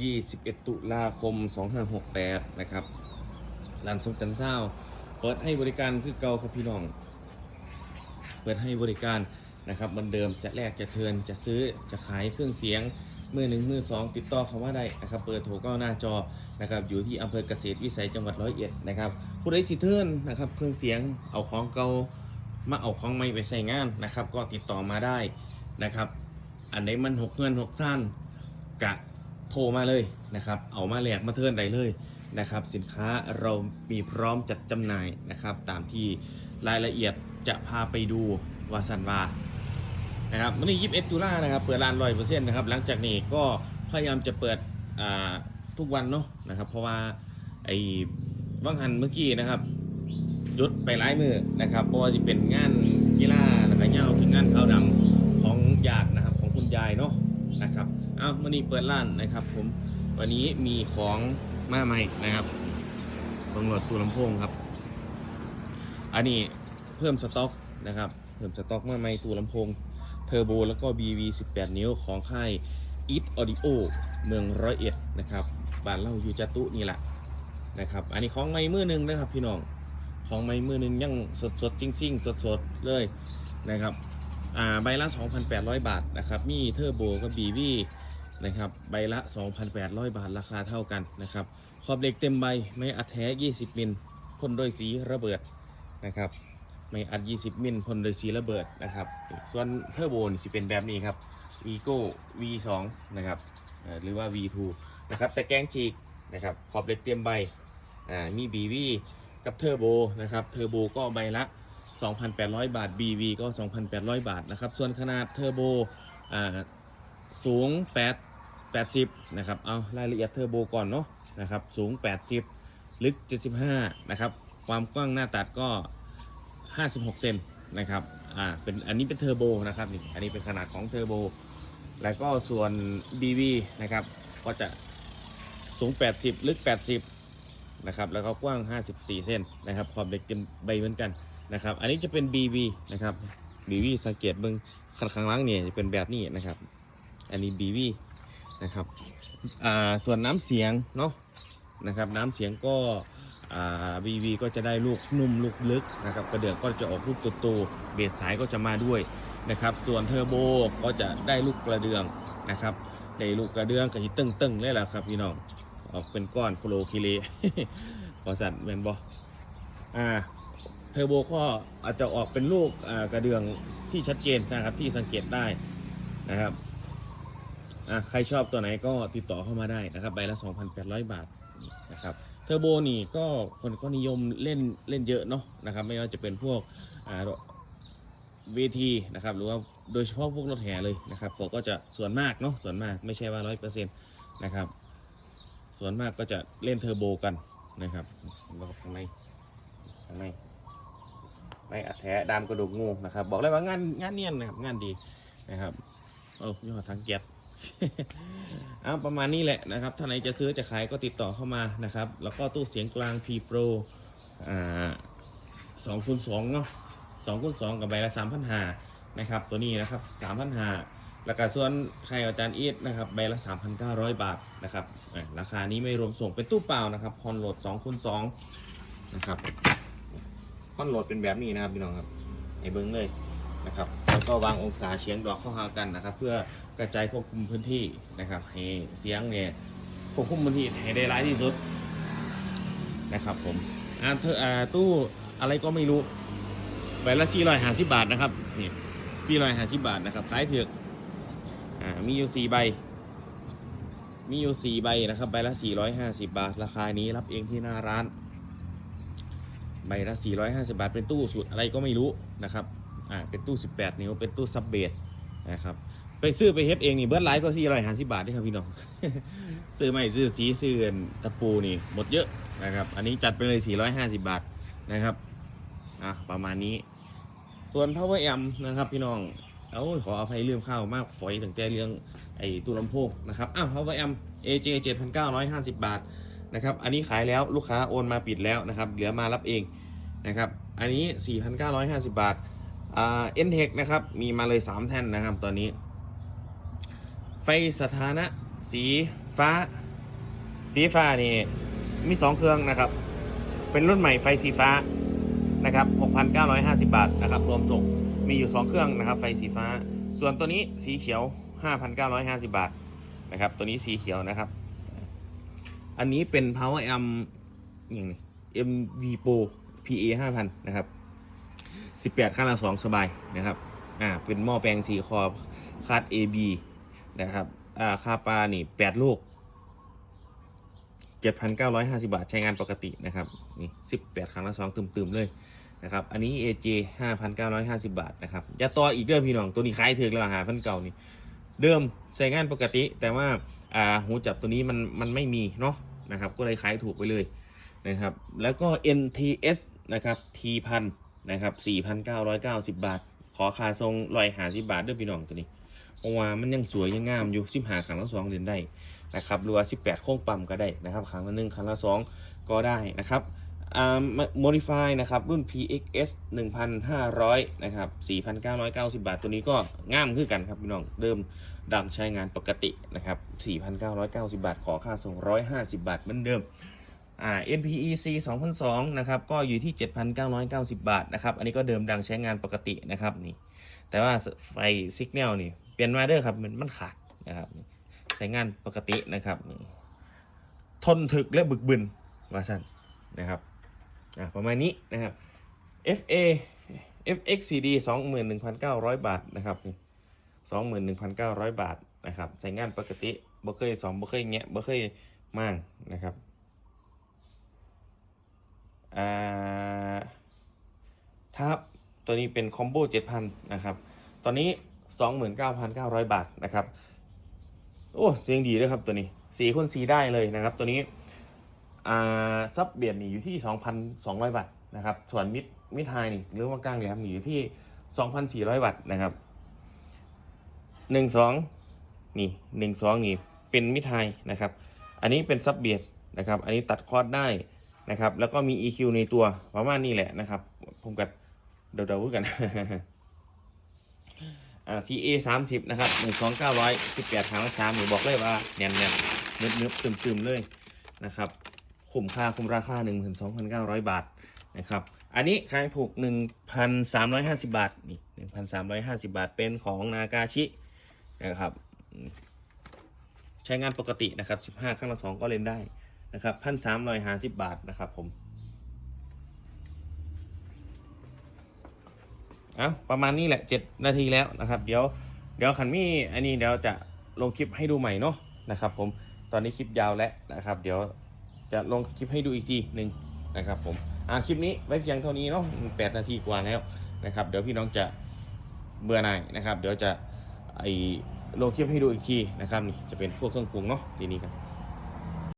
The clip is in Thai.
21 ตุลาคม 2568 นะครับร้านสมจันทร์เศร้าเปิดให้บริการคือเก่าครับพี่น้อง เปิดให้บริการนะครับเหมือนเดิมจะแลกจะเทินจะซื้อจะขายเครื่องเสียงมือหนึ่งมือสองติดต่อเขาว่าได้นะครับเปิดโทรก็หน้าจอนะครับอยู่ที่อำเภอเกษตรวิสัยจังหวัดร้อยเอ็ดนะครับผู้ใดสิเทินนะครับเครื่องเสียงเอาของเก่ามาเอาของใหม่ไปใส่งานนะครับ ก็ติดต่อมาได้นะครับ อันไหนมันหกเงินหกสั้นกะ โทรมาเลยนะครับ เอามาแหลกมาเทิร์นได้เลยนะครับ สินค้าเรามีพร้อมจัดจำหน่ายนะครับ ตามที่รายละเอียดจะพาไปดูวาสันวานะครับวันนี้21ตุลานะครับเปิดร้านร้อยเปอร์เซ็นต์นะครับ หลังจากนี้ก็พยายามจะเปิดทุกวันเนาะนะครับ เพราะว่าไอ้ว่างหันเมื่อกี้นะครับยุดไปหลายมือนะครับเพราะว่าจะเป็นงานกีฬาแล้วก็เงาถึงงานขาวดำของญาตินะครับ ของคุณยายเนาะนะครับ เอาวันนี้เปิดร้านนะครับ ผมวันนี้มีของมาใหม่นะครับตำรวจตูลำโพงครับ อันนี้เพิ่มสต็อกนะครับ เพิ่มสต็อกมาใหม่ตูลำโพงเทอร์โบแล้วก็ BV 18 นิ้วของค่าย Eat Audio เมืองร้อยเอ็ดนะครับบ้านเราอยู่จตุนี่แหละนะครับ อันนี้ของไม้มือหนึ่งนะครับ พี่น้องของไม้มือหนึ่งยังสดสดๆจริงซิ่งสดสดๆเลยนะครับ อ่าใบละ 2,800 บาทนะครับ มีเทอร์โบกับ BV นะครับใบละ 2,800 บาทราคาเท่ากันนะครับขอบเหล็กเต็มใบไม่อัดแท้ 20 มิลพ่นด้วยสีระเบิดนะครับไม่อัด 20 มิลพ่นโดยสีระเบิดนะครับส่วนเทอร์โบนี่เป็นแบบนี้ครับ Ego V2 นะครับหรือว่า V2 นะครับแต่แกงฉีกนะครับขอบเหล็กเตรียมใบอ่ามี BV กับเทอร์โบนะครับเทอร์โบก็ใบละ 2,800 บาท BV ก็ 2,800 บาทนะครับส่วนขนาดเทอร์โบอ่าสูง 8 80 นะครับ เอารายละเอียดเทอร์โบก่อนเนาะนะครับ สูง 80 ลึก 75 นะครับ ความกว้างหน้าตัดก็ 56 เซนนะครับ อ่า เป็นอันนี้เป็นเทอร์โบนะครับนี่ อันนี้เป็นขนาดของเทอร์โบ แล้วก็ส่วน BV นะครับ ก็จะสูง 80 ลึก 80 นะครับ แล้วก็กว้าง 54 เซนนะครับ ขอบเหล็กเต็มใบเหมือนกันนะครับ อันนี้จะเป็น BV นะครับ BV สังเกตเบิ้งข้างข้างหล่างเนี่ยจะเป็นแบบนี้นะครับ อันนี้ BV นะครับส่วนน้ำเสียงเนาะนะครับ น้ำเสียงก็อ่า BV ก็จะได้ลูกนุ่มลูกลึกนะครับกระเดื่องก็จะออกลูกโตๆเบสสายก็จะมาด้วยนะครับส่วนเทอร์โบก็จะได้ลูกกระเดื่องนะครับได้ลูกกระเดื่องกระหิตึ้งตึงๆเลยแหละครับพี่น้องออกเป็นก้อนโคโลคิเลบริษัทเมนบออ่าเทอร์โบก็อาจจะออกเป็นลูกกระเดื่องที่ชัดเจนนะครับที่สังเกตได้นะครับ อะใครชอบตัวไหนก็ติดต่อเข้ามาได้นะครับใบละ 2,800 บาทนะครับเทอร์โบนี่ก็คนก็นิยมเล่นเล่นเยอะเนาะนะครับไม่ว่าจะเป็นพวกอ่าเวทีนะครับหรือว่าโดยเฉพาะพวกรถแห่เลยนะครับผมก็จะส่วนมากเนาะส่วนมากไม่ใช่ว่า100%นต์นะครับ ส่วนมากก็จะเล่นเทอร์โบกันนะครับแล้วข้างในข้างในไม่อัดแท้ดามกระดูกงูนะครับ บอกเลยว่างานงานเนียนนะครับงานดีนะครับโอ้ยอดทั้งแก๊ส เอาประมาณนี้แหละนะครับถ้านไหนจะซื้อจะขายก็ติดต่อเข้ามานะครับ แล้วก็ตู้เสียงกลาง P Pro อ่าสองคูณสองเนาะสองคูณสองกับใบละสามพันหานะครับ ตัวนี้นะครับสามพันหาแล้วก็ส่วนใครอาจารย์อีทนะครับใบละ 3,900 บาทนะครับราคานี้ไม่รวมส่งเป็นตู้เปล่านะครับพอนโหลด2คูณ2นะครับพอนโหลดเป็นแบบนี้นะครับพี่น้องครับไอ้เบิ้งเลย นะครับแล้วก็วางองศาเฉียงดอกเข้าหากันนะครับ เพื่อกระจายควบคุมพื้นที่นะครับให้เสียงเนี่ยควบคุมพื้นที่ให้ได้ร้ายที่สุดนะครับผมอ่าเธออ่าตู้อะไรก็ไม่รู้ใบละ450บาทนะครับนี่450บาทนะครับขายเถือกอ่ามีอยู่สี่ใบ มีอยู่สี่ใบนะครับใบละสี่ร้อยห้าสิบาท ราคานี้รับเองที่หน้าร้านใบละสี่ร้อยห้าสิบาท เป็นตู้สูตรอะไรก็ไม่รู้นะครับ อ่าเป็นตู้สิบแปดนิ้ว เป็นตู้ซับเบสนะครับไปซื้อไปเฮ็ดเองนี่เบิร์ดไลท์ก็สี่ร้อยห้าสิบาทนี่ครับพี่น้อง ซื้อไม่ซื้อสีซื้อตะปูนี่หมดเยอะนะครับ อันนี้จัดไปเลยสี่ร้อยห้าสิบาทนะครับอะประมาณนี้ ส่วน power amp นะครับพี่น้องเอาขออภัยเรื่องข้าวมากฝอยตั้งแต่เรื่องไอ้ตู้ลำโพงนะครับอ้าว power amp AJ 7,950 บาทนะครับอันนี้ขายแล้วลูกค้าโอนมาปิดแล้วนะครับเหลือมารับเองนะครับอันนี้ 4,950 บาท เอ่า Entech นะครับ มีมาเลย 3 แท่นนะครับตอนนี้ ไฟสถานะสีฟ้า สีฟ้านี่มีสองเครื่องนะครับ เป็นรุ่นใหม่ไฟสีฟ้านะครับ 6,950 บาทนะครับ รวมส่ง มีอยู่ 2 เครื่องนะครับ ไฟสีฟ้า ส่วนตัวนี้สีเขียว 5,950 บาทนะครับ ตัวนี้สีเขียวนะครับ อันนี้เป็น power amp อย่างนี้ MV Pro PA 5,000 นะครับ 18ข้างละ2สบายนะครับอ่าเป็นหม้อแปลงสีคอคาด AB นะครับอ่าค่าปลานี่8ลูก 7,950 บาทใช้งานปกตินะครับนี่18 ครั้งละ2ตึมๆเลยนะครับอันนี้ AJ 5,950 บาทนะครับยาต่ออีกเด้อพี่น้องตัวนี้ขายถึงแล้วหาพันเก่านี่เดิมใช้งานปกติ แต่ว่าอ่าหูจับตัวนี้มันมันไม่มีเนาะนะครับก็เลยขายถูกไปเลยนะครับแล้วก็ NTS นะครับ T1000 น นะครับ4,990บาท ขอค่าทรงลอยหาสิบาทเด้วยพี่น้องตัวนี้เพราะว่ามันยังสวยยังงามอยู่สิบหาครั้งละสองเดือนได้นะครับหรือว่า18โค้งปั๊มก็ได้นะครับครั้งละหนึ่งครั้งละสองก็ได้นะครับอ่า modify นะครับรุ่น PXS 1,500นะครับ4,990 บาท ตัวนี้ก็งามขึ้นกันครับพี่น้องเดิมดังใช้งานปกตินะครับ4,990 บาท ขอค่าส่ง 150 บาทเหมือนเดิม อ่า NPEC 2002นะครับก็อยู่ที่ 7,990 บาทนะครับอันนี้ก็เดิมดังใช้งานปกตินะครับนี่แต่ว่าไฟสิกแนลนี่เปลี่ยนมาเด้อครับมันมันขาดนะครับใช้งานปกตินะครับ ทนถึกและบึกบึนว่าสั้นนะครับอ่าประมาณนี้นะครับ FA FXCD 21,900 บาทนะครับนี่21,900 บาทนะครับใช้งานปกติบ่เคยสอมบ่เคยแงะบ่เคยมั่างนะครับ อ่าถ้าตัวนี้เป็นคอมโบ7,000นะครับ ตอนนี้29,900บาทนะครับ โอ้เสียงดีด้วยครับตัวนี้สีคนสีได้เลยนะครับ ตัวนี้อ่าซับเบียดนี่อยู่ที่2,200บาทนะครับ ส่วนมิดมิดไฮนี่หรือว่ากลางแหลมนี่อยู่ที่2,400บาทนะครับ12นี่12นี่เป็นมิดไฮนะครับ อันนี้เป็นซับเบียสนะครับ อันนี้ตัดคอร์ดได้ นะครับ แล้วก็มี EQ ในตัวประมาณนี้แหละนะครับ ผมกัดเดาๆกันอ่า CA 30 นะครับ12918ครั้งละ3หนูบอกเลยว่าแน่นๆนึบๆตึมๆเลยนะครับ คุ้มค่าคุ้มราคา 12,900 บาทนะครับ อันนี้ขายถูก 1,350 บาท นี่ 1,350 บาทเป็นของนากาชินะครับ ใช้งานปกตินะครับ 15 ข้างละ2ก็เล่นได้ นะครับพันสามร้อยห้าสิบบาทนะครับผมเอาประมาณนี้แหละ7นาทีแล้วนะครับ เดี๋ยวเดี๋ยวขันมี่อันนี้เดี๋ยวจะลงคลิปให้ดูใหม่เนาะนะครับ ผมตอนนี้คลิปยาวแล้วนะครับ เดี๋ยวจะลงคลิปให้ดูอีกทีหนึ่งนะครับ ผมอ่าคลิปนี้ไว้เพียงเท่านี้เนาะแปดนาทีกว่าแล้วนะครับ เดี๋ยวพี่น้องจะเบื่อหน่ายนะครับ เดี๋ยวจะไอลงคลิปให้ดูอีกทีนะครับนี่จะเป็นพวกเครื่องปรุงเนาะทีนี้ครับ